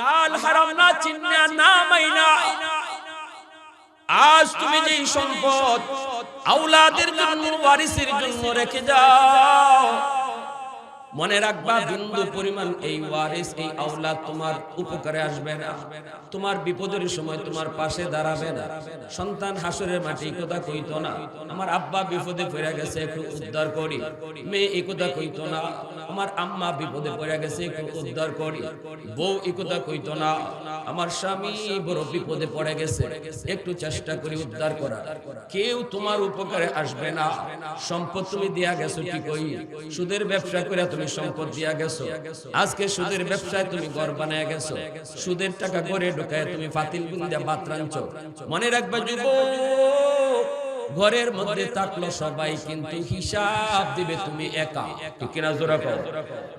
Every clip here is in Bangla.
হালাল হারাম না চিন্না না মাইনা। আজ তুমি যে সম্পদ আউলাদের জন্য, ওয়ারিসের জন্য রেখে যাও। মনে রাখবা, বিন্দু পরিমাণ এই ওয়ারিস, এই আওলাদ তোমার উপকারে আসবে না। তোমার বিপদের সময় তোমার পাশে দাঁড়াবে না। সন্তান হাসরের মাটি কথা কইতো না। আমার আব্বা বিপদে পড়ে গেছে, একটু উদ্ধার করি। মেয়ে এই কথা কইতো না। আমার আম্মা বিপদে পড়ে গেছে, একটু উদ্ধার করি। বউ এই কথা কইতো না। আমার স্বামী বড় বিপদে পড়ে গেছে। একটু চেষ্টা করি উদ্ধার করা কেউ তোমার উপকারে আসবে না। সম্পদ তুমি দিয়া গেছো কি কই সুদের ব্যবসা করে তুমি সম্পদ দিয়া গেছো। আজকে সুদের ব্যবসায় তুমি ঘর বানায় গেছো। সুদের টাকা করে ঢুকায় তুমি ফাতিল গুন্দা বাতরাঞ্চ। মনে রাখবে যুব ঘরের মধ্যে থাকল সবাই কিন্তু হিসাব দিবে তুমি একা। কিনা জোরা করো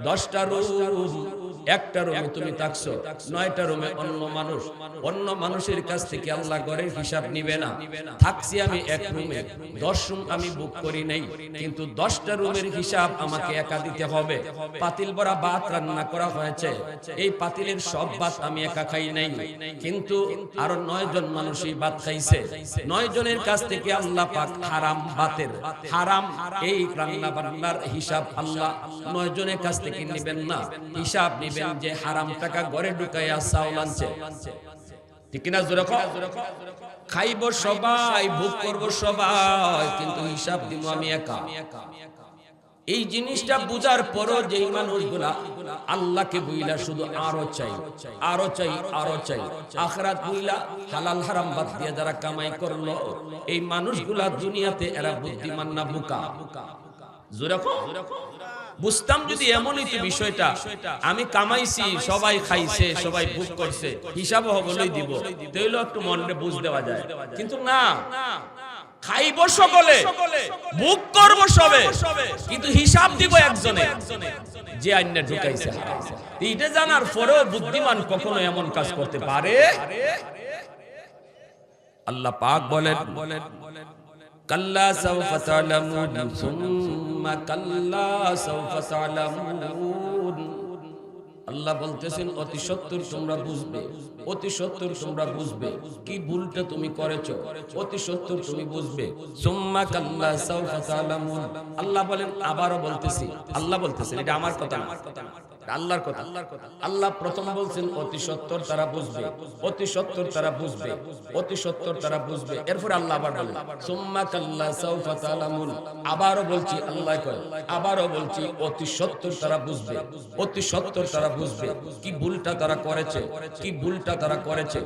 দশটা রুম একটা রুমে তুমি থাকছো নয়টা রুমে অন্য মানুষ। অন্য মানুষের কাছ থেকে আল্লাহ ঘরের হিসাব নিবে না। থাকছি আমি এক রুমে। দশ রুম আমি বুক করি নাই কিন্তু দশটা রুমের হিসাব আমাকে একা দিতে হবে। পাতিল ভরা ভাত রান্না করা হয়েছে। এই পাতিলের সব ভাত আমি একা খাই নাই। কিন্তু আরও নয় জন মানুষ এই ভাত খাইছে। নয় জনের কাছ থেকে আল্লাহ পাক হারাম ভাতের হারাম এই রান্না বান্নার হিসাব আল্লাহ নয় জনের কাছ থেকে নেবেন না হিসাব নেবেন যে হারাম টাকা ঘরে ঢুকাইয়া চাউল আনছে ঠিক কিনা? খাইব সবাই, ভোগ করব সবাই, কিন্তু হিসাব দিব আমি একা এই জিনিসটা বুঝার পরও যেই মানুষগুলা আল্লাহকে বুইলা শুধু আরও চাই আরও চাই আরও চাই আখরাত বুইলা হালাল হারাম বাদ দিয়ে যারা কামাই করল, এই মানুষগুলা দুনিয়াতে এরা বুদ্ধিমান না বুকা জোরে কও? বুঝতাম যদি এমনই তো বিষয়টা আমি কামাইছি সবাই খাইছে সবাই বুক করছে হিসাব হবলই দিব। তাইলে একটু মনে বুঝ দেওয়া যায়। কিন্তু না খাইব সকলে বুক করব সবে। কিন্তু হিসাব দিব একজনে যে আইনে ঢুকাইছে। এইটা জানার পরেও বুদ্ধিমান কখনো এমন কাজ করতে পারে? আল্লাহ পাক বলেন বলেন কাল্লা সাউফা তালামুন সুম্মা কাল্লা সাউফা তালামুন আল্লাহ বলতেছেন, অতি সত্তর তোমরা বুঝবে, অতি সত্তর তোমরা বুঝবে। কি ভুলটা তুমি করেছ? অতি সত্তর তুমি বুঝবে। সুম্মা কাল্লা সাউফা তালামুন আল্লাহ বলেন, আবারও বলতেছি, আল্লাহ বলতেছেন, এটা আমার কথা না। আল্লাহর কথা। আল্লাহ প্রথম বলছেন, অতি সত্তর তারা বুঝবে। অতি সত্তর তারা বুঝবে। অতি সত্তর তারা বুঝবে। এরপর আল্লাহ আবার বলেন, সুম্মা কাল্লা সাউফা তালামুন। আবারও বলছি, আল্লাহ কয়, আবারও বলছি, অতি সত্তর তারা বুঝবে। অতি সত্তর তারা বুঝবে। কি ভুলটা তারা করেছে? কি ভুলটা তারা করেছে?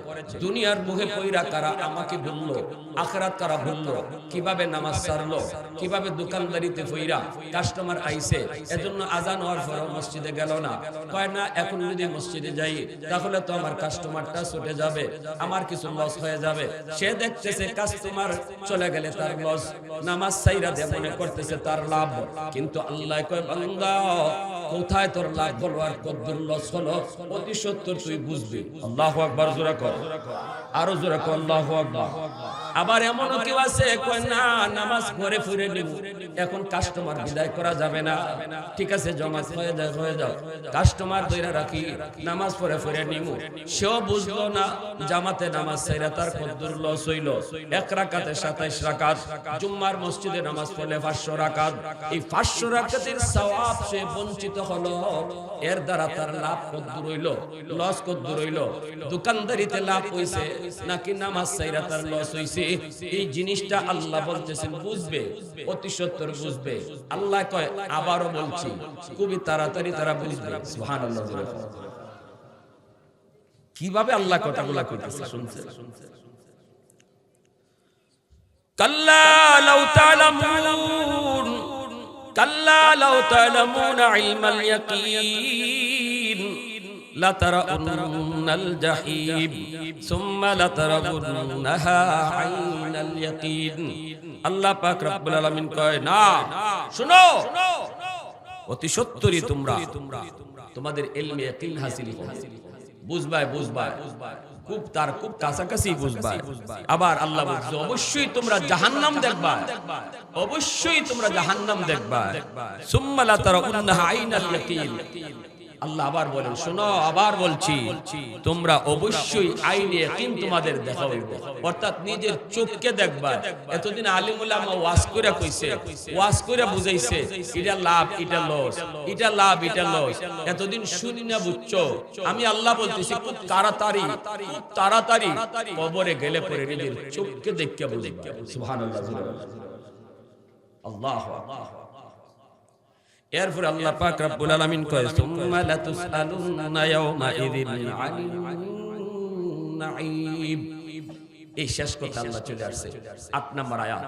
দুনিয়ার মুখে কইরা কারা আমাকে ভুললো, আখরাত তারা ভুললো। কীভাবে নামাজ সারলো? কীভাবে দোকানদারিতে ফইরা কাস্টমার আইছে? এজন্য আজান হওয়ার পর মসজিদে গেল না। কয় না, এখন যদি মসজিদে যাই, তাহলে তো আমার কাস্টমারটা ছুটে যাবে, আমার কিছু লস হয়ে যাবে। সে দেখতেছে কাস্টমার চলে গেলে তার লস নামাজ সাইরা দিয়ে মনে করতেছে তার লাভ। কিন্তু আল্লাহ কয়, বান্দা কোথায় তোর লাভ হলো আর কদ্দুর লস হলো? অতি সত্তর তুই বুঝবি। আল্লাহু আকবার, জোরা কর। আরও জোরা কর, আল্লাহু আকবার। আবার এমনও কেউ আছে, কয়, না, নামাজ পড়ে ফিরে নিব। এখন কাস্টমার বিদায় করা যাবে না। ঠিক আছে, জমাত হয়ে যায় হয়ে যাও। কাস্টমার দইরা রাখি, নামাজ পড়ে ফিরে নিব। সেও বুঝলো না, জামাতে নামাজ সাইরা তার কদ্দুর লস হইল। এক রাকাতে 27 রাকাত, জুম্মার মসজিদে নামাজ পড়লে 500 রাকাত। এই 500 রাকাতের সওয়াব সে বঞ্চিত হলো। এর দ্বারা তার লাভ কদ্দুর হইল, লস কদ্দুর হইল। দোকানদারিতে লাভ হইছে নাকি নামাজ সাইরা তার লস হইছে? এই জিনিসটা আল্লাহ বলতেছেন, বুঝবে, অতি সত্তর বুঝবে। আল্লাহ কয়, আবারও বলছি, খুবই তাড়াতাড়ি তারা বুঝবে। সুবহানাল্লাহ। কীভাবে আল্লাহ কথাগুলা কইতেছে, শুনছে? কাল্লা লাউ তা'লামুন। কাল্লা লাউ তা'লামুন ইলমাল ইয়াকিন لترون الجحيم ثم لترونها عين اليقين আল্লাহ পাক রব্বুল আলামিন কয় না শুনো অতি সত্তরই তোমরা তোমাদের ইলমে ইয়াকিন হাসিল হবে বুঝবাই বুঝবাই খুব তার খুব কাছাকাছি বুঝবা আবার আল্লাহ বলছে অবশ্যই তোমরা জাহান্নাম দেখবা অবশ্যই তোমরা জাহান্নাম দেখবা সুম্মা লা তারাউন্নাহা আইনাল ইয়াকিন। আল্লাহ আবার বলেন, শোনো, আবার বলছি, তোমরা অবশ্যই আইনে ইয়াকিন তোমাদের দেখা হইবে অর্থাৎ নিজের চোখকে দেখবা। এতদিন আলিম উলামা ওয়াজ করে কইছে, ওয়াজ করে বুঝাইছে, এটা লাভ, এটা লস, এটা লাভ, এটা লস। এতদিন শুনি না, বুঝছ? আমি আল্লাহ বলতেছি, খুব তাড়াতাড়ি খুব তাড়াতাড়ি কবরে গেলে পরে নিজের চোখকে দেখকে বুঝবা। সুবহানাল্লাহ। আল্লাহু আকবার। এরপরে আল্লাহ পাক রব্বুল আলামিন কয়, সুম্মা লাতুসআলুন্না ইয়াওমা ইযিন নাঈম। এই শেষ কথা আল্লাহ চলে আসছে। আট নাম্বার আয়াত।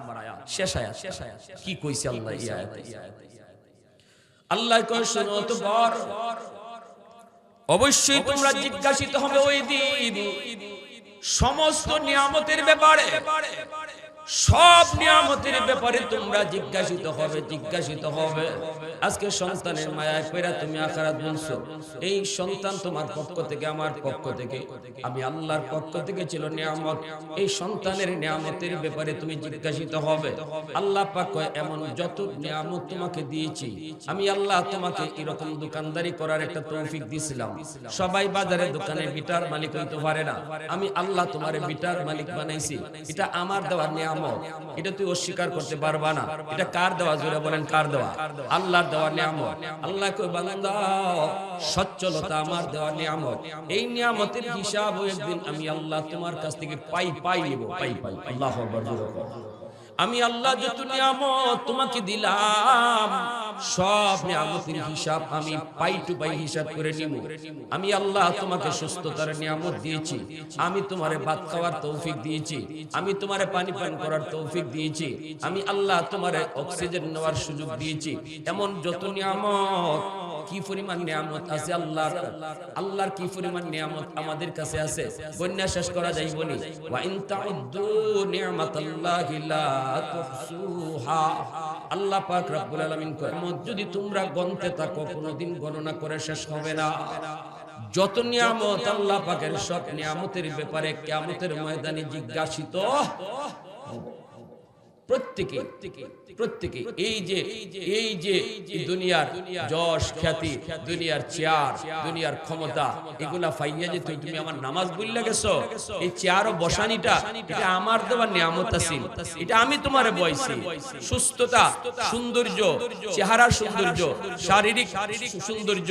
শেষ আয়াত। কি কইছে আল্লাহ এই আয়াতে? আল্লাহ কয়, শোনো তো বর অবশ্যই তোমরা জিজ্ঞাসিত হবে ওই দিন সমস্ত নিয়ামতের ব্যাপারে। সব নিয়ামতের ব্যাপারে তোমরা জিজ্ঞাসিত হবে জিজ্ঞাসিত হবে। আজকে সন্তানের মায়ায় পেরা তুমি আখারাত বলছো এই সন্তান তোমার পক্ষ থেকে, আমার পক্ষ থেকে। আমি আল্লাহর পক্ষ থেকে ছিল নিয়ামত। এই সন্তানের নিয়ামতের ব্যাপারে তুমি জিজ্ঞাসিত হবে। আল্লাহ পাক এমন যত নিয়ামত তোমাকে দিয়েছি, আমি আল্লাহ তোমাকে এরকম দোকানদারি করার একটা তৌফিক দিয়েছিলাম সবাই বাজারে দোকানে বিটার মালিক হইতে পারে না। আমি আল্লাহ তোমার বিটার মালিক বানাইছি। এটা আমার দেওয়ার নিয়ামত। এটা তুই অস্বীকার করতে পারবা না। এটা কার দেওয়া? জোরে বলেন কার দেওয়া? আল্লাহর দেওয়া নিয়ামত। আল্লাহ কই বান্দা সচ্ছলতা আমার দেওয়া নিয়ামত। এই নিয়ামতের হিসাব একদিন আমি আল্লাহ তোমার কাছ থেকে পাই পাই নিব পাই পাই আল্লাহ আকবার। আমি আল্লাহ যত নিয়ামত তোমাকে দিলাম, সব নিয়ামতের হিসাব আমি পাই টু পাই হিসাব করে নিব। আমি আল্লাহ তোমাকে সুস্থতার নিয়ামত দিয়েছি। আমি তোমারে ভাত খাওয়ার তৌফিক দিয়েছি। আমি তোমারে পানি পান করার তৌফিক দিয়েছি। আমি আল্লাহ তোমারে অক্সিজেন নেওয়ার সুযোগ দিয়েছি। এমন যত নিয়ামত কি পরিমাণ নিয়ামত আছে আল্লাহর? আল্লাহর কি পরিমাণ নিয়ামত আমাদের কাছে আছে? বন্যা শেষ করা যাইব নি? ওয়া আল্লাহ পাক রব্বুল আলামিন নিয়ামত যদি তোমরা গণতে থাকো, কোনোদিন গণনা করে শেষ হবে না। যত নিয়ামত আল্লাহ পাকের সব নিয়ামতের ব্যাপারে কিয়ামতের ময়দানে জিজ্ঞাসিত প্রত্যেকে প্রত্যেকে, এই যে এই যে দুনিয়ার যশ খ্যাতি, দুনিয়ার চেয়ার, দুনিয়ার ক্ষমতা, এগুলা ফাইয়া যে তুমি আমার নামাজ গেছো, এই চেয়ার ও বসানিটা, এটা আমার দেওয়া নিয়ামত এটা আমি সুস্থতা, সৌন্দর্য সৌন্দর্য, শারীরিক সৌন্দর্য,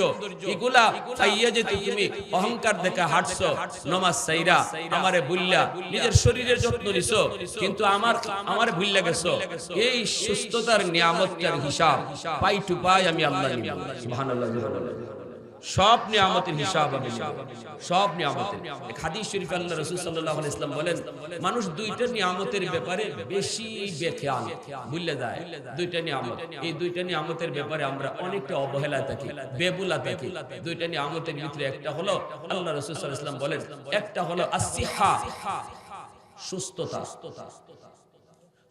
এগুলা ফাইয়া যে তুমি অহংকার দেখে হাঁটছো, নমাজ সাইরা আমারে বুল্লা নিজের শরীরের যত্ন নিছো, কিন্তু আমার আমারে ভুল্লা গেছো এই সুস্থতার নিয়ামতটার হিসাব পাই টু পাই আমি আল্লাহ সব নিয়ামতের হিসাব সব নিয়ামতের। শরীফ আল্লাহ বলেন, মানুষ দুইটা নিয়ামতের ব্যাপারে বেশি বেখেয়াল। ভুলে যায়? দুইটা নিয়ামত। এই দুইটা নিয়ামতের ব্যাপারে আমরা অনেকটা অবহেলা থাকি, বেবুলা থাকি। দুইটা নিয়ামতের ভিতরে একটা হলো, আল্লাহ রাসূল সাল্লাল্লাহু বলেন, একটা হলো আসিহা সুস্থতা।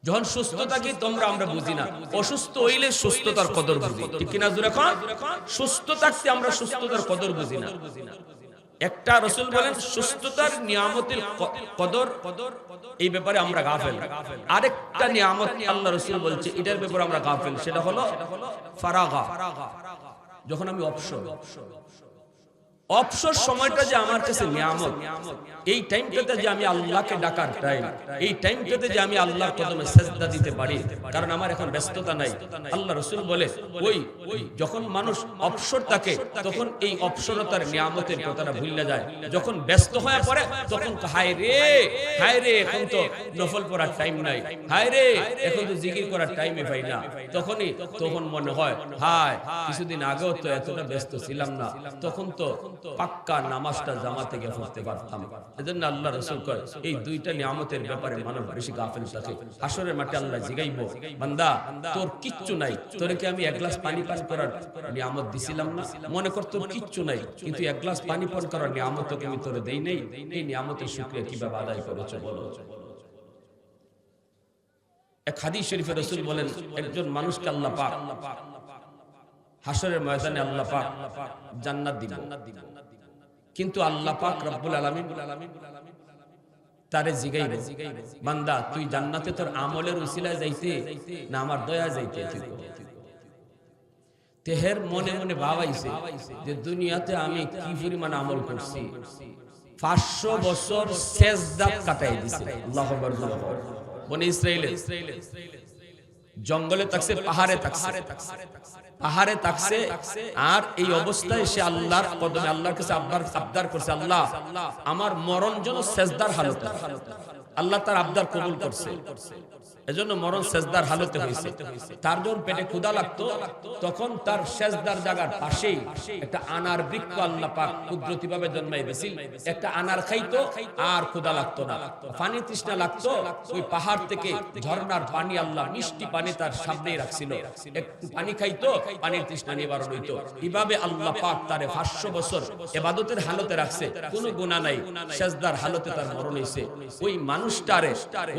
যখন সুস্থ থাকি তোমরা আমরা বুঝি না অসুস্থ হইলে সুস্থতার কদর বুঝি। ঠিক কিনা জোরে এখন সুস্থ থাকতে আমরা সুস্থতার কদর বুঝি না। একটা রসুল বলেন সুস্থতার নিয়ামতের কদর কদর এই ব্যাপারে আমরা গাফেল। আরেকটা নিয়ামত আল্লাহ রসুল বলছে এটার ব্যাপারে আমরা গাফেল। সেটা হলো ফারাগা। যখন আমি অবসর অবসর সময়টা যে আমার কাছে নিয়ামত, এই টাইমটাতে যে আমি আল্লাহকে ডাকার টাইম, এই টাইমটাতে যে আমি আল্লাহর কদমে সেজদা দিতে পারি, কারণ আমার এখন ব্যস্ততা নাই। আল্লাহ রসুল বলে, ওই যখন মানুষ অবসর থাকে, তখন এই অবসরতার নিয়ামতের কথাটা ভুলে যায়। যখন ব্যস্ত হয়ে পড়ে, তখন হায় রে হায় রে, এখন তো নফল পড়ার টাইম নাই। হায় রে, এখন তো জিকির করার টাইমে পাই না। তখনই, তখন মনে হয়, হায়, কিছুদিন আগেও তো এতটা ব্যস্ত ছিলাম না। তখন তো পাক্কা নামাজটা জামা থেকে পড়তে পারতাম। এজন্য আল্লাহ রসুল কয়, এই দুইটা নিয়ামতের ব্যাপারে মানুষ বেশি গাফেল থাকে। আসরের মাঠে আল্লাহ জিগাইব, বান্দা, তোর কিচ্ছু নাই। তোরে কি আমি এক গ্লাস পানি পান করার নিয়ামত দিছিলাম না? মনে কর তোর কিচ্ছু নাই, কিন্তু এক গ্লাস পানি পান করার নিয়ামত তোকে আমি তোরে দেই নেই। এই নিয়ামতের শুক্রিয়া কীভাবে আদায় করেছ বলো? এক হাদিস শরীফে রসুল বলেন, একজন মানুষকে আল্লাহ পাক হাসরের ময়দানে আল্লাহ পাক জান্নাত দিবেন কিন্তু আল্লাহ পাক রব্বুল আলামিন তারে জিগাইব, বান্দা, তুই জান্নাতে তোর আমলের উসিলায় যাইতে না আমার দয়া যাইতে তেহের মনে মনে ভাবাইছে যে দুনিয়াতে আমি কি পরিমাণ আমল করছি। পাঁচশো বছর শেষ দাঁত কাটাই দিছে। আল্লাহ। বনে ইসরায়েলে জঙ্গলে থাকছে, পাহাড়ে থাকছে। পাহাড়ে থাকছে আর এই অবস্থায় সে আল্লাহর কদমে, আল্লাহর কাছে আবদার করছে, আল্লাহ, আমার মরণ যেন সেজদার হালত। আল্লাহ তার আবদার কবুল করছে। এজন্য মরণ সেজদার হালতে হয়েছে তার যখন পেটে ক্ষুধা লাগতো, তখন তার সেজদার জায়গার পাশেই একটা আনার বৃক্ষ আল্লাহ পাক কুদরতি ভাবে জন্মাই বেশি একটা আনার খাইতো, আর ক্ষুধা লাগতো না। পানি তৃষ্ণা লাগতো, ওই পাহাড় থেকে ঝর্ণার পানি আল্লাহ মিষ্টি পানি তার সামনেই রাখছিল। একটু পানি খাইতো, পানির তৃষ্ণা নিবারণ হইতো। এইভাবে আল্লাহ পাক তারে পাঁচশো বছর এবাদতের হালতে রাখছে। কোনো গুণা নাই, সেজদার হালতে তার মরণ হইছে। ওই মানুষটারে,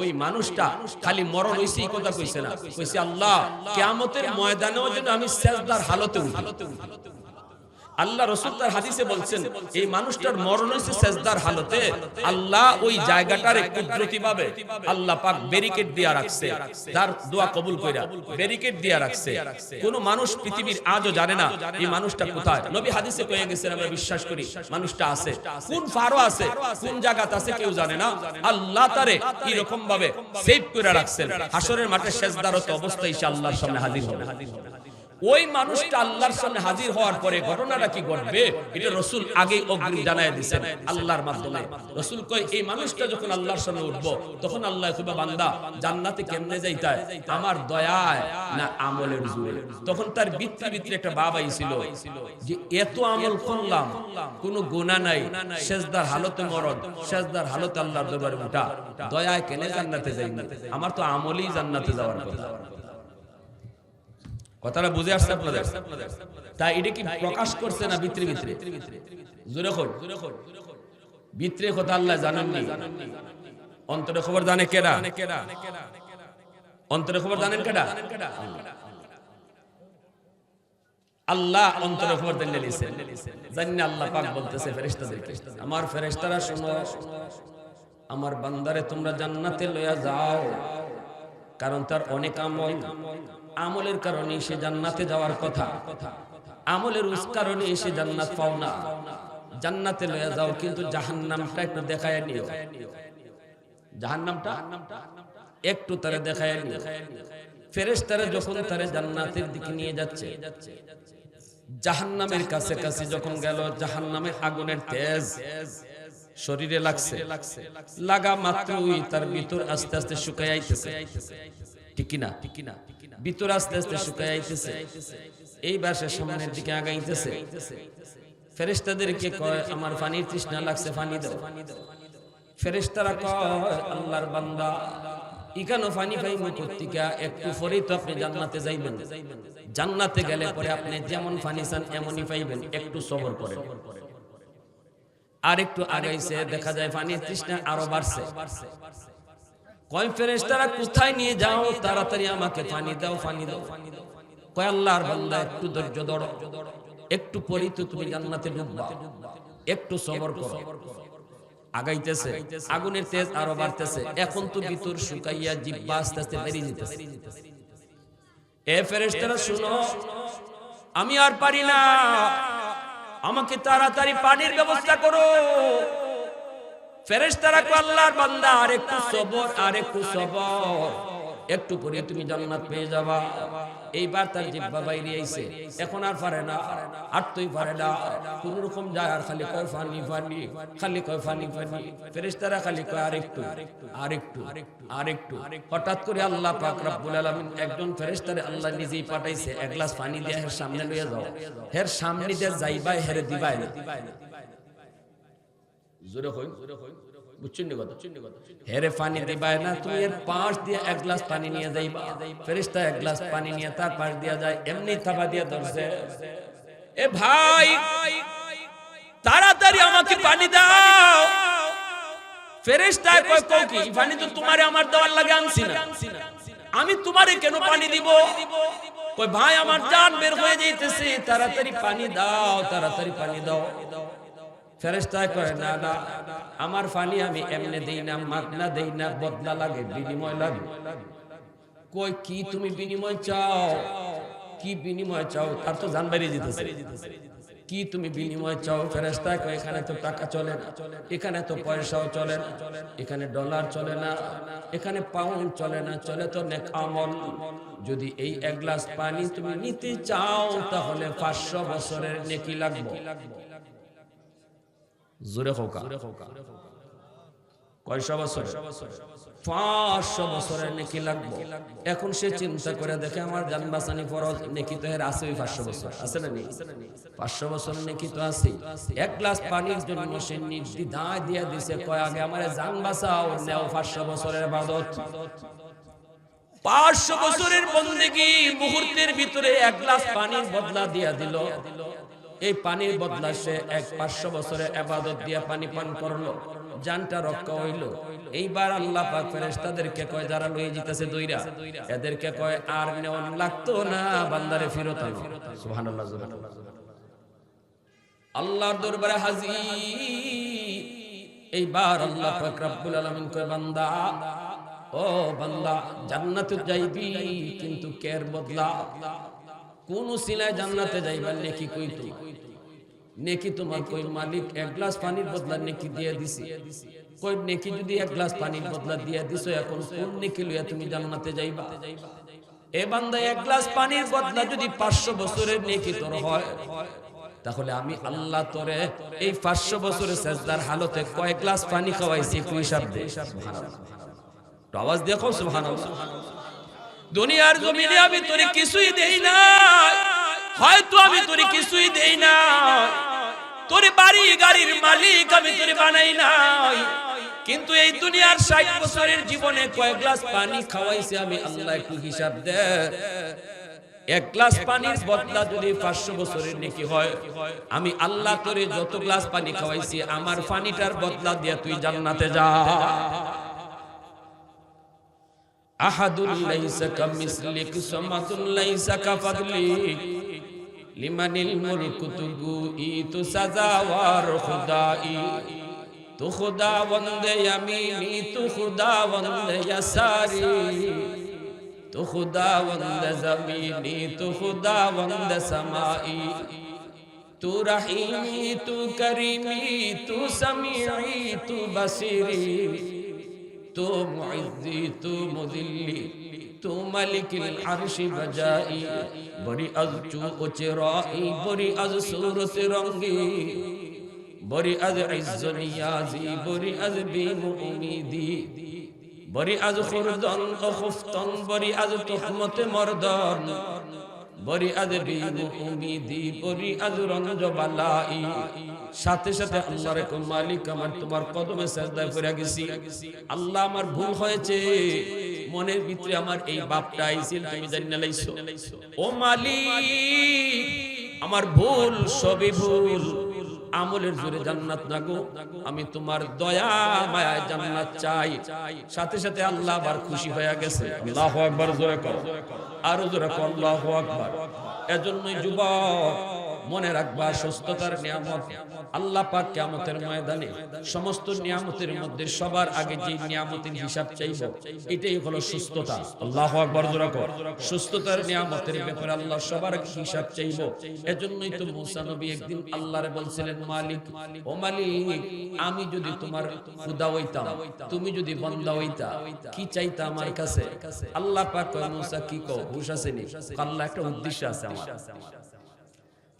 ওই মানুষটা খালি মরণ হইছে এই কথা কইছে না। কইছে, আল্লাহ, কিয়ামতের ময়দানেও যেন আমি সেজদার হালতে উঠি। আল্লাহ রসুল তার হাদিসে বলছেন এই মানুষটার মরণ হয়েছে সেজদার হালতে। আল্লাহ ওই জায়গাটারে কুদরতি ভাবে আল্লাহ পাক ব্যারিকেড দিয়া রাখছে। তার দোয়া কবুল কইরা ব্যারিকেড দিয়া রাখছে। কোন মানুষ পৃথিবীর আজও জানে না এই মানুষটা কোথায়। নবী হাদিসে কয়ে গেছেন আমরা বিশ্বাস করি মানুষটা আছে। কোন ফারো আছে কোন জায়গাতে আছে কেউ জানে না। আল্লাহ তারে কি রকম ভাবে সেভ করে রাখছেন। হাসরের মাঠে সেজদারত অবস্থায় সে আল্লাহর সামনে হাজির হবে ওই মানুষটা আল্লাহর সামনে হাজির হওয়ার পরে ঘটনাটা কি ঘটবে? এটা রসুল আগেই অগ্রিম জানাই দিচ্ছেন আল্লাহর মাধ্যমে। রসুল কয়, এই মানুষটা যখন আল্লাহর সামনে উঠবো, তখন আল্লাহ বান্দা, জান্নাতে কেমনে যাইতায় আমার দয়ায় না আমলের জুড়ে তখন তার বিত্রি বিত্রি একটা বাবাই ছিল যে, এত আমল করলাম, কোনো গুনাহ নাই, সেজদার হালতে মরণ, সেজদার হালতে আল্লাহর দরবারে উঠা। দয়ায় কেনে জান্নাতে যাই আমার তো আমলেই জান্নাতে যাওয়ার কথা। কথাটা বুঝে আসছে আপনাদের? তা এটা কি প্রকাশ করছে না ভিতরে ভিতরে জোরে খোল ভিতরে কথা আল্লাহ জানেননি অন্তরে খবর জানে কেডা? অন্তরে খবর জানেন কেডা? আল্লাহ অন্তরে খবর দেন লিছেন জানি আল্লাহ পাক বলতেছে ফেরেশতাদেরকে, আমার ফেরেশতারা শোনো, আমার বান্দারে তোমরা জান্নাতে লইয়া যাও, কারণ তার অনেক আমল। আমলের কারণে সে জান্নাতে যাওয়ার কথা। আমলের উস কারণে সে জান্নাত পাও না। জান্নাতে লইয়া যাও, কিন্তু জাহান্নামটা একটু দেখায় নিও। জাহান্নামটা একটু তারে দেখায় নিও। যখন তারে জান্নাতের দিকে নিয়ে যাচ্ছে, জাহান্নামের কাছে কাছে যখন গেল জাহান্নামের আগুনের তেজ শরীরে লাগছে। লাগা মাত্রই তার ভিতর আস্তে আস্তে শুকাই আইতেছে। ঠিক কিনা? ভিতর আস্তে আস্তে শুকাই আইতেছে। এই বাসের সামনের দিকে আগাইতেছে। ফেরেশতাদেরকে কয়, আমার পানির তৃষ্ণা লাগছে, পানি দাও। ফেরেশতারা কয়, আল্লাহর বান্দা ইকানো পানি পাইমু কর্তিকা? একটু পরেই তো আপনি জান্নাতে যাইবেন। জান্নাতে গেলে পরে আপনি যেমন পানি চান, এমনই পাইবেন। একটু সবর করেন আর একটু আগাইছে, দেখা যায় পানির তৃষ্ণা আরও বাড়ছে। কয় ফেরেশতারা, কোথায় নিয়ে যাও? তাড়াতাড়ি আমাকে পানি দাও পানি দাও। কয়, আল্লাহর বান্দা, একটু ধৈর্য ধরো। একটু পরেই তো তুমি জান্নাতে ঢুকবা একটু সবর করো। আগাইতেছে। আগুনের তেজ আরও বাড়তেছে। এখন তো ভিতর শুকাইয়া জিব্বা আস্তে আস্তে বেরিয়ে যেতেছে। এ ফেরেশতারা, শুনো, আমি আর পারি না। আমাকে তাড়াতাড়ি পানির ব্যবস্থা করো। ফেরেশতারা আল্লাহর বান্দা আর একটু সবর আর একটু সবর। একটু পরে তুমি জান্নাত পেয়ে যাবা। এইবার তার জিব্বা বাইরে আইছে। এখন আর পারে না আর তুই পারে না। কোন রকম যায় আর খালি কয়, ফানি ফানি, খালি কয়, ফানি ফানি। ফেরেশতারা খালি কয় আর একটু আর একটু আর একটু হঠাৎ করে আল্লাহ পাক রব্বুল আলামিন একজন ফেরেশতারে আল্লাহ নিজেই পাঠাইছে, এক গ্লাস পানি দিয়ে হের সামনে লইয়া যাও। হের সামনে দিয়ে যাইবাই, হেরে দিবাই না। জোরে হই বুঝছেন কথা? হেরে পানি দিবাই না তুমি এর পাশ দিয়ে এক গ্লাস পানি নিয়ে যাইবা। ফেরেশতা এক গ্লাস পানি নিয়ে তার পাশ দিয়া যায় এমনি থাবা দিয়ে ধরছে। এ ভাই তাড়াতাড়ি আমাকে পানি দাও। ফেরেশতা কয় কও কি পানি তো তোমারে আমার দেওয়ার লাগে আনছি না। আমি তোমারে কেন পানি দিব? কই ভাই আমার জান বের হয়ে যাইতেছে। তাড়াতাড়ি পানি দাও তাড়াতাড়ি পানি দাও। ফেরেস্তায় কয়, না না, আমার পানি আমি এমনি দেই না মাগনা দেই না, বদলা লাগে, বিনিময় লাগে। কই কি তুমি বিনিময় চাও? কি বিনিময় চাও? তার তো জান বাইরে যেতেছে। কি তুমি বিনিময় চাও? ফেরেস্তা কয়, এখানে তো টাকা চলে না, এখানে তো পয়সাও চলে না, এখানে ডলার চলে না, এখানে পাউন্ড চলে না, চলে তো নেক আমল। যদি এই এক গ্লাস পানি তুমি নিতে চাও, তাহলে পাঁচশো বছরের নেকি লাগবে। জোরে হোকা কয়শো বছর? পাঁচশো বছরের নেকি লাগবে। এখন সে চিন্তা করে দেখে আমার জান বাঁচানি ফরজ নেকি তো এর আছে ওই পাঁচশো বছর। আছে না নেই? পাঁচশো বছর নেকি তো আছে এক গ্লাস পানির জন্য সে নির্দিদায় দিয়ে দিছে কয় আগে আমার জান বাঁচাও নেও পাঁচশো বছরের বাদত পাঁচশো বছরের বন্দেগি মুহূর্তের ভিতরে এক গ্লাস পানির বদলা দিয়া দিল। এই পানির বদলা সে এক পাঁচশো বছরে আবাদত দিয়া পানি পান করল জানটা রক্ষা হইল। এইবার আল্লাহ পাক ফেরেশতাদেরকে কয়, যারা লয়ে জিতেছে দইরা, এদেরকে কয়, আর নেওয়ান লাগতো না, বান্দারে ফেরত সুবহানাল্লাহ আল্লাহর দরবারে হাজির। এইবার আল্লাহ পাক রব্বুল আলামিন কয়, বান্দা, ও বান্দা জান্নাতে যাইবি, কিন্তু কের বদলা? কোন সিলায় জান্নাতে যাইবার নেকি কই তো নেকি তোমার কই? মালিক, এক গ্লাস পানির বদলা নেকি দিয়ে দিছি। কই, নেকি যদি এক গ্লাস পানির বদলা দিয়ে দিছো, এখন কোন নেকি লইয়া তুমি জান্নাতে যাইবা? এ বান্দা, এক গ্লাস পানির বদলা যদি পাঁচশো বছরের নেকি তোর হয়, তাহলে আমি আল্লাহ তোরে এই পাঁচশো বছরের সেজদার হালতে কয়েক গ্লাস পানি খাওয়াইছি একটু হিসাব দে একটু আওয়াজ দেখো সুবহানাল্লাহ। দুনিয়ার জমিনে আমি তোরে কিছুই দেই না। হয়তো আমি তোরে কিছুই দেই না। তোরে বাড়ি, গাড়ির মালিক আমি তোরে বানাই নাই। কিন্তু এই দুনিয়ার ষাট বছরের জীবনে কয়েক গ্লাস পানি খাওয়াইছে আমি, আল্লাহ একটু হিসাব দে। এক গ্লাস পানির বদলা যদি পাঁচশো বছরের নাকি হয়, আমি আল্লাহ তোরে যত গ্লাস পানি খাওয়াইছি, আমার পানিটার বদলা দিয়ে তুই জান্নাতে যা। আহাদুল লাইসা কামিসলিক সামাতুল লাইসা কাফাদলিক লিমানিল মুলকু তুগুই তু সাজাওয়ার খুদাই তু খুদা বন্দে ইয়ামিনি তু খুদা বন্দে ইয়াসারি। তু খুদা বন্দে জমিনি তু খুদা বন্দে সামাই তু রহিমি তু করিমি তু সামিই তু বসিরি। تو معزی تو مذلی تو ملک العرش بجائی بری از چو چرائی بری از صورت رنگی بری از عز نیازی بری از بیم امیدی بری از خردان و خفتان بری از تخمت مردان বরি উমিদি সাথে সাথে মালিক আমার তোমার কদমে গেছি। আল্লাহ আমার ভুল হয়েছে। মনের ভিতরে আমার এই বাপটা আইছিল, তুমি লাইছো। ও মালিক, আমার ভুল সবই ভুল। আমলের জোরে জান্নাত না গো, আমি তোমার দয়া মায়া জান্নাত চাই। সাথে সাথে আল্লাহ আবার খুশি হয়ে গেছে। করো। আরও যারা কল্লাহ আকবার। এজন্যই যুবক মনে রাখবা, সুস্থতার নিয়ামত। আল্লাহ পাক কিয়ামতের ময়দানে সমস্ত নিয়ামতের মধ্যে সবার আগে যে নিয়ামতের হিসাব চাইব, এটাই হলো সুস্থতা। আল্লাহ আকবার, জোরে কর। সুস্থতার নিয়ামতের ব্যাপারে আল্লাহ সবার আগে হিসাব চাইব। এজন্যই তো মুসা নবী একদিন আল্লাহরে বলছিলেন, মালিক, ও মালিক, আমি যদি তোমার খুদা হইতাম, তুমি যদি বন্দা হইতা, কি চাইতা আমার কাছে? আল্লাহ পাক কয়, মুসা, কি কও? হুশ আছে নি? আল্লাহ, একটা উদ্দেশ্য আছে আমার।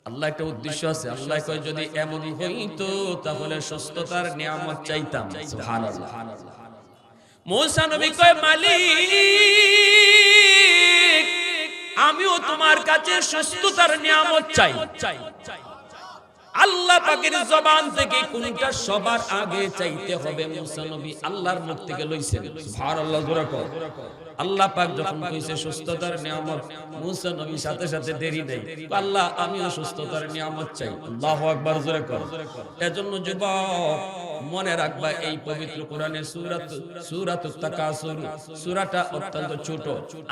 আল্লাহ একটা উদ্দেশ্য আছে। আল্লাহ কয় যদি এমন হইতো তাহলে সুস্থতার নিয়ামত চাইতাম। মূসা নবী কয় মালিক আমিও তোমার কাছে সুস্থতার নিয়ামত চাই। আল্লাহ পাকের জবান থেকে কোনটা সবার আগে চাইতে হবে মুসা নবী? আল্লাহর মুখ থেকে লইছেন। সুবহানাল্লাহ জোরে কর আল্লাহ পাক যখন কইছে সুস্থতার নিয়ামত, মুসা নবী সাথে সাথে দেরি নেই আল্লাহ, আমিও সুস্থতার নিয়ামত চাই। আল্লাহু আকবার, জোরে কর। এজন্য যুবক মনে রাখবা, এই পবিত্র কোরআনের সূরাত সূরাতুত তাকাসুর সূরাটা অত্যন্ত ছোট।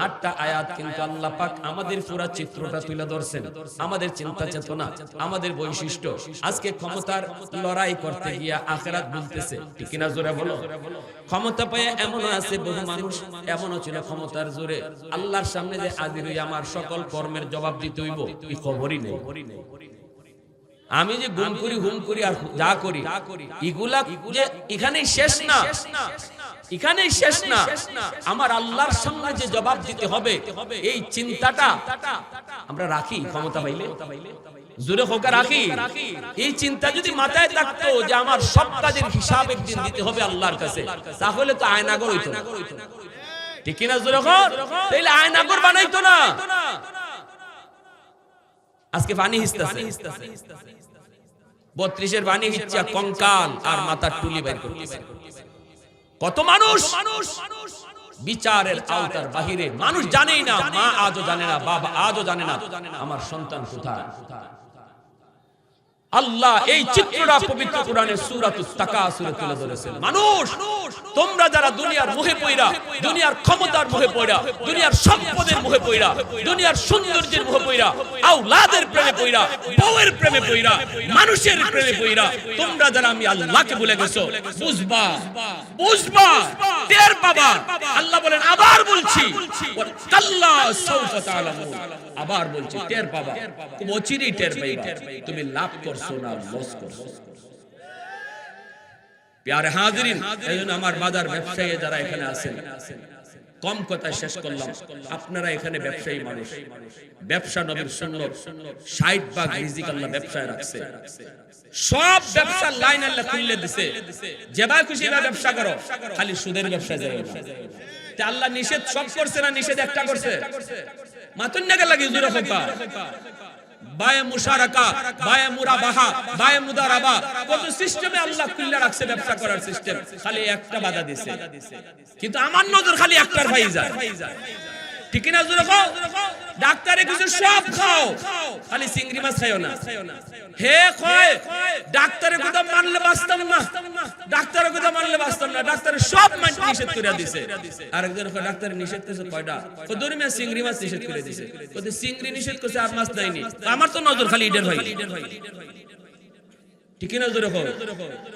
আটটা আয়াত কিন্তু আল্লাহ পাক আমাদের পুরা চিত্রটা তুলে ধরছেন। আমাদের চিন্তা চেতনা, আমাদের বৈশিষ্ট্য। আজকে ক্ষমতার লড়াই করতে গিয়া আখেরাত বলতেছে। ঠিক কিনা জোরে বলো? ক্ষমতা পেয়ে এমনও আছে, বহু মানুষ এমনও ছিল ক্ষমতার জোরে। আল্লাহর সামনে যে হাজির হই, আমার সকল কর্মের জবাব দিতে হইব। এই খবরই নেই। আমি যে গুম করি হুম করি আর যা করি এগুলা যে এখানেই শেষ না এখানেই শেষ না। আমার আল্লাহর সামনে যে জবাব দিতে হবে এই চিন্তাটা আমরা রাখি ক্ষমতা পাইলে। জোরে হোক রাখি। এই চিন্তা যদি মাথায় থাকতো যে আমার সব কাজের হিসাব একদিন দিতে হবে আল্লাহর কাছে। তাহলে তো আয়নাগর হইতো না ঠিক কিনা জোরে হোক? তাইলে আয়নাগর বানাইতো না। আজকে পানি হিসতাছে। বত্রিশের বাণী হচ্ছে কঙ্কাল আর মাথার টুলি বের করতেছে। কত মানুষ? বিচারের আওতার বাহিরে। মানুষ জানেই না মা আজও জানে না বাবা আজও জানে না আমার সন্তান কোথায়? আল্লাহ এই চিত্রটা পবিত্র কোরআনের সূরাতুত তাকাসুরে তুলে ধরেছেন। মানুষ! তোমরা যারা দুনিয়ার মোহে পইরা, দুনিয়ার ক্ষমতার মোহে পইরা, দুনিয়ার সম্পদের মোহে পইরা, দুনিয়ার সৌন্দর্যের মোহে পইরা, আওলাদের প্রেমে পইরা, বউয়ের প্রেমে পইরা, মানুষের প্রেমে পইরা, তোমরা যারা আমি আল্লাহকে ভুলে গেছো, বুঝবা বুঝবা, টের পাবা। আল্লাহ বলেন, আবার বলছি কাল্লা সাউফা তাআলামুন। আবার বলছি, টের পাবা। খুব অচিরেই টের পাইবা। তুমি লাভ করছ না, লস করছ। প্যারে হাজিরিন এইজন্য আমার বাজার ব্যবসায়ী যারা এখানে আছেন, কম কথা শেষ করলাম। আপনারা এখানে ব্যবসায়ী মানুষ। ব্যবসা নবীর সুন্নত। 60 ভাগ রিজিক আল্লাহ ব্যবসায় রাখছে। সব ব্যবসার লাইন আল্লাহ খুলে দিছে। যেবা খুশি বা ব্যবসা করো, খালি সুদের ব্যবসা যায় তে আল্লাহ নিষেধ সব করছে না? নিষেধ একটা করছে? মাতুন নাগে লাগি জুরে খোকা বায়ে বায়ে মুরাবাহা, বায়ে সিস্টেমে রাখছে ব্যবসা করার সিস্টেম কিন্তু আমার নজর খালি একটার ভাই যায় ঠিক না জোরে ডাক্তারে কিছু সব খাও। খালি চিংড়ি মাছ খাইও না। হে কয় ডাক্তারে কথা মানলে বাঁচতাম না। ডাক্তারে কথা মানলে বাঁচতাম না। ডাক্তারে সব মান নিষেধ করে দিছে। আরেকজন কয় ডাক্তারে নিষেধ করছে কয়টা কয় দড়ি মাছ চিংড়ি মাছ নিষেধ করে দিছে। কয় চিংড়ি নিষেধ করছে আর মাছ নাইনি আমার তো নজর খালি ইডের ভাই। ঠিক না জোরে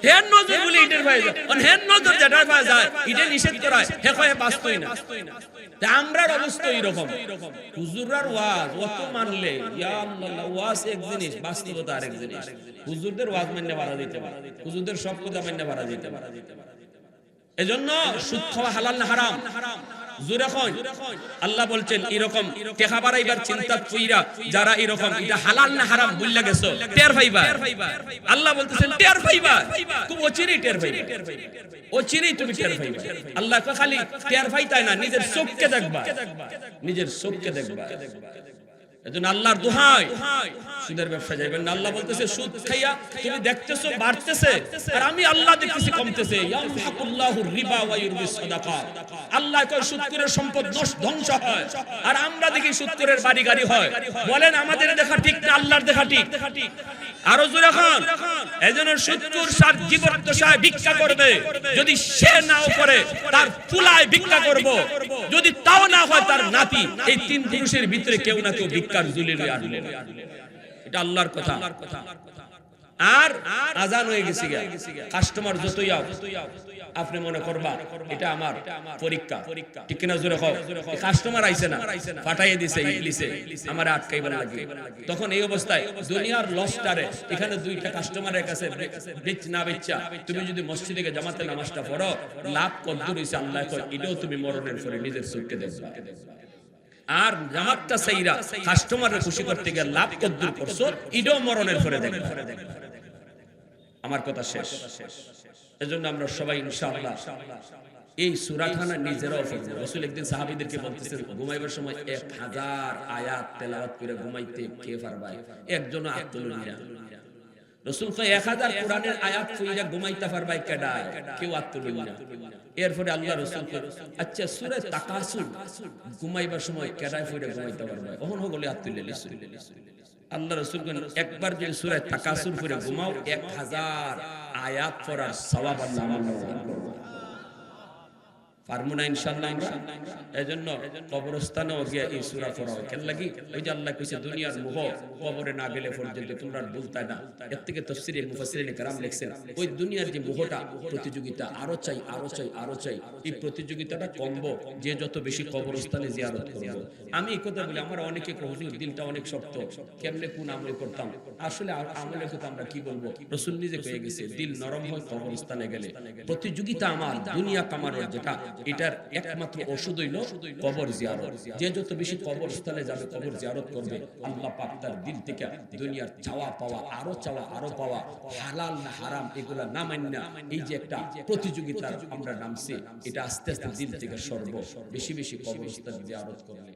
হেন নজর বলে ইডের ভাই যায়। হেন নজর যেটার ভাই যায় ইডে নিষেধ করায়। হে কয় বাঁচতই না। আমরার অবস্থা এরকম হুজুরার ওয়াজ অত মানলে। ইয়া আল্লাহ ওয়াজ এক জিনিস বাস্তবতা আরেক জিনিস। হুজুরদের ওয়াজ মানলে বাড়া দিতে পারে। হুজুরদের সব কথা বাড়া দিতে পারে। এজন্য সুদ খাওয়া হালাল না হারাম। জোরে কই আল্লাহ বলছেন, এরকম টেকা বাড়াইবার চিন্তা কইরা যারা এরকম, এটা হালাল না হারাম বুঝলা গেছো? টের পাইবা? আল্লাহ বলতেছেন, টের পাইবা। খুব অচিরেই টের পাইবা। অচিরেই তুমি টের পাইবা। আল্লাহ কয়, খালি টের পাইতাই না, নিজের চোখকে দেখবা। নিজের চোখকে দেখবা। এজন্য আল্লাহর দোহাই। সুদের ব্যবসা যাইবেন না। আল্লাহ বলতেছে, সুদ খাইয়া তুমি দেখতেছো, বাড়তেছে? আর আমি আল্লাহ দেখতেছি কমতেছে। ইয়ামহাকুল্লাহুর রিবা ওয়া ইউরবিস সাদাকা। আল্লাহ কয় সুদ করে সম্পদ নষ্ট ধ্বংস হয়। আর আমরা দেখি সুদ করে বাড়ি গাড়ি হয়। বলেন, আমাদের দেখা ঠিক না, আল্লাহর দেখা ঠিক? আরও জোরে খান। এজন্য সুদকুর সার জীবদ্দশায় ভিক্ষা করবে। যদি সে নাও করে, তার তুলায় ভিক্ষা করব। যদি তাও না হয়, তার নাতি। এই তিন পুরুষের ভিতরে কেউ না কেউ ভিক্ষার জুলি লই আসবে এটা আল্লাহর কথা। আর আজান হয়ে গেছে কাস্টমার যতই আও আপনি মনে করবা, এটা আমার পরীক্ষা। ঠিক কিনা জোরে কও? কাস্টমার আইছে না, ফাটাইয়ে দিছে ইংলিশে, আমার আটকাইবার লাগে। তখন এই অবস্থায় দুনিয়ার লসটারে, এখানে দুইটা কাস্টমারের কাছে বেচ না বেচা, তুমি যদি মসজিদে গিয়ে জামাতে নামাজটা পড়ো, লাভ কদ্দুর হইছে আল্লাহ কয়, এটাও তুমি মরণের পরে নিজের চোখকে দেখবা। আর জামাতটা সাইরা কাস্টমারের খুশি করতে গিয়ে লাভ কদ্দুর করছ, এটাও মরণের পরে দেখবা। আমার কথা শেষ। এজন্য আমরা সবাই ইনশাআল্লাহ এই সুরাখানা নিজেরাও পড়ব। রসুল একদিন সাহাবিদেরকে বলতেছেন, ঘুমাইবার সময় এক হাজার আয়াত তেলাওয়াত করে ঘুমাইতে কে পারবাই একজন আত্মলুনিয়া রসুল কয় এক হাজার কোরআনের আয়াত ঘুমাইতে পারবাই কেউ আত্মলুনিয়া এরপরে আল্লাহ রসুল আচ্ছা সুরে তাকাসুর ঘুমাইবার সময় কেডায় ফইরা ঘুমাইতে পারবাই? ওহন হগলে আত্মলিলি আল্লাহ রসুল একবার যদি সুরে তাকাসুর করে ঘুমাও, এক হাজার আয়াত পড়ার সওয়াব আল্লাহ করবে। পারবো না ইনশাআল্লাহ আমরা এজন্য কবরস্থানে গিয়া এই সূরা পড়া হয় কেন লাগি ওই যে আল্লাহ কইছে দুনিয়ার মোহ কবরে না গেলে পর্যন্ত তোমরা আর বলতাই না এর থেকে তাফসীরে মুফাসসিরিনে کرام লিখছেন ওই দুনিয়ার যে মোহটা প্রতিযোগিতা আরো চাই আরো চাই আরো চাই এই প্রতিযোগিতাটা কমবো যে যত বেশি কবরস্থানে জিয়ারত করব আমি এই কথা বলি আমার অনেকে কয়, হুজুর দিলটা অনেক শক্ত কেমনে কোন আমলে করতাম আসলে আ- আমলের কথা আমরা কি বলবো রসুল নিজে কয়ে গেছে দিল নরম হয় কবরস্থানে গেলে প্রতিযোগিতা আমার দুনিয়া কামানোর যেটা এটার একমাত্র ওষুধ হইল কবর জিয়ারত। যে যত বেশি কবরস্থানে যাবে কবর জিয়ারত করবে আল্লাহ পাক তার দিল থেকে দুনিয়ার চাওয়া পাওয়া আরও চাওয়া আরও পাওয়া হালাল না হারাম এগুলা না মান্না এই যে একটা প্রতিযোগিতার আমরা নামছি এটা আস্তে আস্তে দিল থেকে সর্ব বেশি বেশি কবরস্থান জিয়ারত করলে।